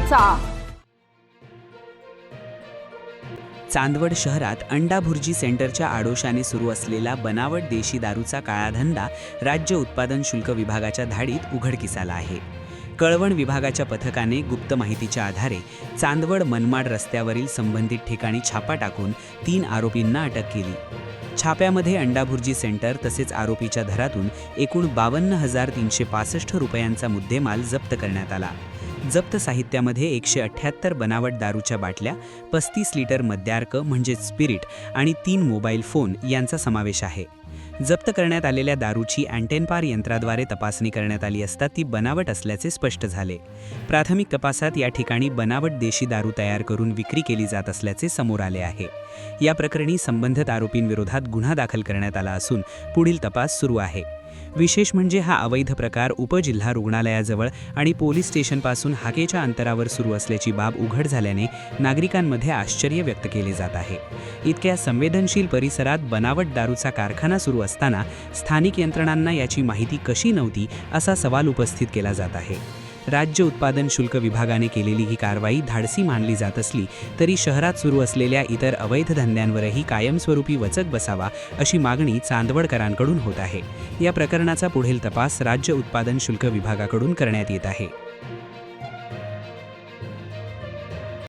करायचा चांदवड शहरात अंडा भुर्जी सेंटरच्या आडोशाने सुरू असलेला बनावट देशी दारूचा काळाधंदा राज्य उत्पादन शुल्क विभागाच्या धाडीत उघडकीस आला आहे. कळवण विभागाच्या पथकाने गुप्त माहितीच्या आधारे चांदवड मनमाड रस्त्यावरील संबंधित ठिकाणी छापा टाकून तीन आरोपींना अटक केली. छाप्यामध्ये अंडाभुर्जी सेंटर तसेच आरोपीच्या घरातून एकूण बावन्न हजार तीनशे पासष्ट रुपयांचा मुद्देमाल जप्त करण्यात आला. जप्त साहित्यामध्ये एकशे अठ्ठ्याहत्तर बनावट दारूच्या बाटल्या पस्तीस लिटर मद्यार्क म्हणजेच स्पिरिट आणि तीन मोबाईल फोन यांचा समावेश आहे. जप्त करण्यात आलेल्या दारूची अँटेनपार यंत्राद्वारे तपासणी करण्यात आली असता ती बनावट असल्याचे स्पष्ट झाले. प्राथमिक तपासात या ठिकाणी बनावट देशी दारू तयार करून विक्री केली जात असल्याचे समोर आले आहे. या प्रकरणी संबंधित आरोपींविरोधात गुन्हा दाखल करण्यात आला असून पुढील तपास सुरू आहे. विशेष म्हणजे हा अवैध प्रकार उपजिल्हा रुग्णालयाजवळ आणि पोलीस स्टेशनपासून हाकेच्या अंतरावर सुरू असल्याची बाब उघड झाल्याने नागरिकांमध्ये आश्चर्य व्यक्त केले जात आहे. इतक्या संवेदनशील परिसरात बनावट दारूचा कारखाना सुरू असताना स्थानिक यंत्रणांना याची माहिती कशी नव्हती असा सवाल उपस्थित केला जात आहे. राज्य उत्पादन शुल्क विभागाने केलेली ही कारवाई धाडसी मानली जात असली तरी शहरात सुरू असलेल्या इतर अवैध धंद्यांवरही कायमस्वरूपी वचक बसावा अशी मागणी चांदवडकरांकडून होत आहे. या प्रकरणाचा पुढील तपास राज्य उत्पादन शुल्क विभागाकडून करण्यात येत आहे.